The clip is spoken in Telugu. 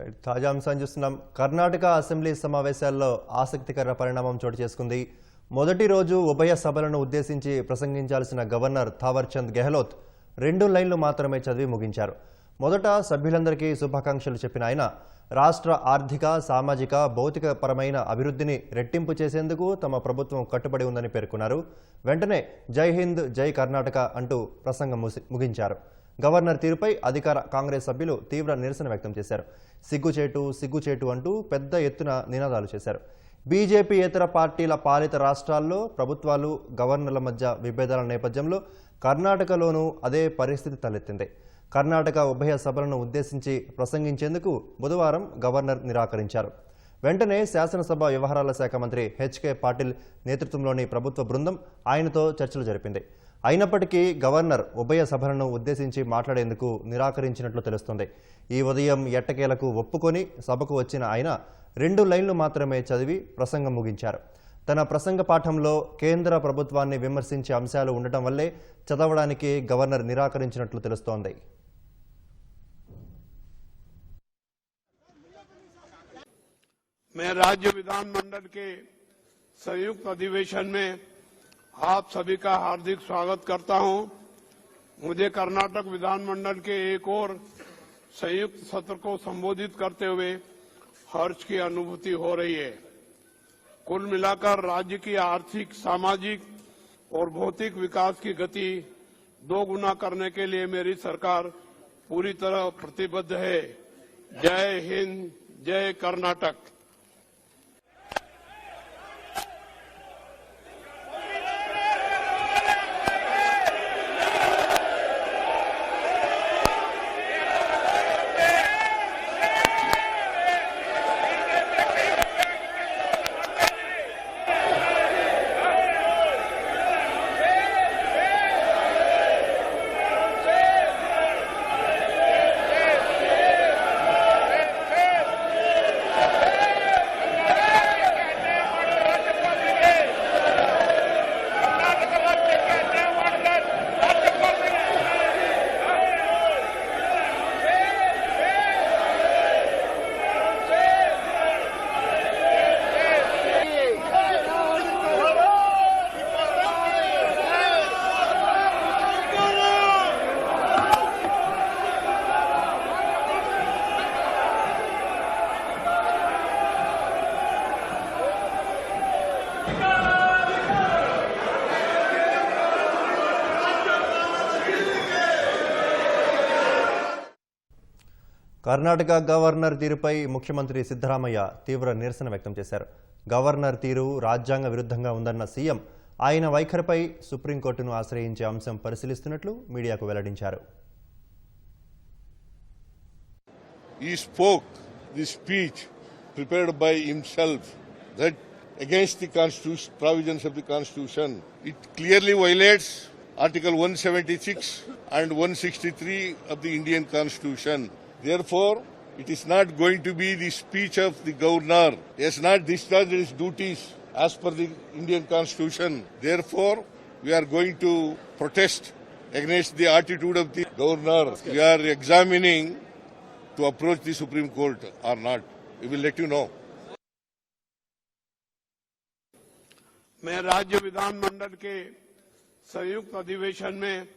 తాజా అంశాన్ని చూస్తున్నాం. కర్ణాటక అసెంబ్లీ సమావేశాల్లో ఆసక్తికర పరిణామం చోటు చేసుకుంది. మొదటి రోజు ఉభయ సభలను ఉద్దేశించి ప్రసంగించాల్సిన గవర్నర్ థావర్చంద్ గెహ్లోత్ రెండు లైన్లు మాత్రమే చదివి ముగించారు. మొదట సభ్యులందరికీ శుభాకాంక్షలు చెప్పిన ఆయన రాష్ట్ర ఆర్థిక సామాజిక భౌతిక పరమైన అభివృద్ధిని రెట్టింపు చేసేందుకు తమ ప్రభుత్వం కట్టుబడి ఉందని పేర్కొన్నారు. వెంటనే జై హింద్ జై కర్ణాటక అంటూ ప్రసంగం ముగించారు. గవర్నర్ తీరుపై అధికార కాంగ్రెస్ సభ్యులు తీవ్ర నిరసన వ్యక్తం చేశారు. సిగ్గుచేటు సిగ్గుచేటు అంటూ పెద్ద ఎత్తున నినాదాలు చేశారు. బీజేపీ ఇతర పార్టీల పాలిత రాష్ట్రాల్లో ప్రభుత్వాలు గవర్నర్ల మధ్య విభేదాల నేపథ్యంలో కర్ణాటకలోనూ అదే పరిస్థితి తలెత్తింది. కర్ణాటక ఉభయ సభలను ఉద్దేశించి ప్రసంగించేందుకు బుధవారం గవర్నర్ నిరాకరించారు. వెంటనే శాసనసభ వ్యవహారాల శాఖ మంత్రి హెచ్కే పాటిల్ నేతృత్వంలోని ప్రభుత్వ బృందం ఆయనతో చర్చలు జరిపింది. అయినప్పటికీ గవర్నర్ ఉభయ సభలను ఉద్దేశించి మాట్లాడేందుకు నిరాకరించినట్లు తెలుస్తోంది ఈ ఉదయం ఎట్టకేలకు ఒప్పుకొని సభకు వచ్చిన ఆయన రెండు లైన్లు మాత్రమే చదివి ప్రసంగం ముగించారు తన ప్రసంగ పాఠంలో కేంద్ర ప్రభుత్వాన్ని విమర్శించే అంశాలు ఉండటం వల్లే చదవడానికి గవర్నర్ నిరాకరించినట్లు తెలుస్తోంది मैं राज्य विधानमंडल के संयुक्त अधिवेशन में आप सभी का हार्दिक स्वागत करता हूँ। मुझे कर्नाटक विधानमंडल के एक और संयुक्त सत्र को संबोधित करते हुए हर्ष की अनुभूति हो रही है। कुल मिलाकर राज्य की आर्थिक, सामाजिक और भौतिक विकास की गति दो गुना करने के लिए मेरी सरकार पूरी तरह प्रतिबद्ध है। जय हिंद, जय कर्नाटक। కర్ణాటక గవర్నర్ తీరుపై ముఖ్యమంత్రి సిద్ధరామయ్య తీవ్ర నిరసన వ్యక్తం చేశారు. గవర్నర్ తీరు రాజ్యాంగ విరుద్ధంగా ఉందన్న సీఎం ఆయన వైఖరిపై సుప్రీంకోర్టును ఆశ్రయించే అంశం పరిశీలిస్తున్నట్లు మీడియాకు వెల్లడించారు. Against the constitution provisions of the constitution. It clearly violates article 176 and 163 of the indian constitution. Therefore, it is not going to be the speech of the governor. He has not discharged his duties as per the Indian constitution. Therefore, we are going to protest against the attitude of the governor. We are examining to approach the Supreme Court or not. We will let you know. मैं राज्य विधानमंडल के संयुक्त अधिवेशन में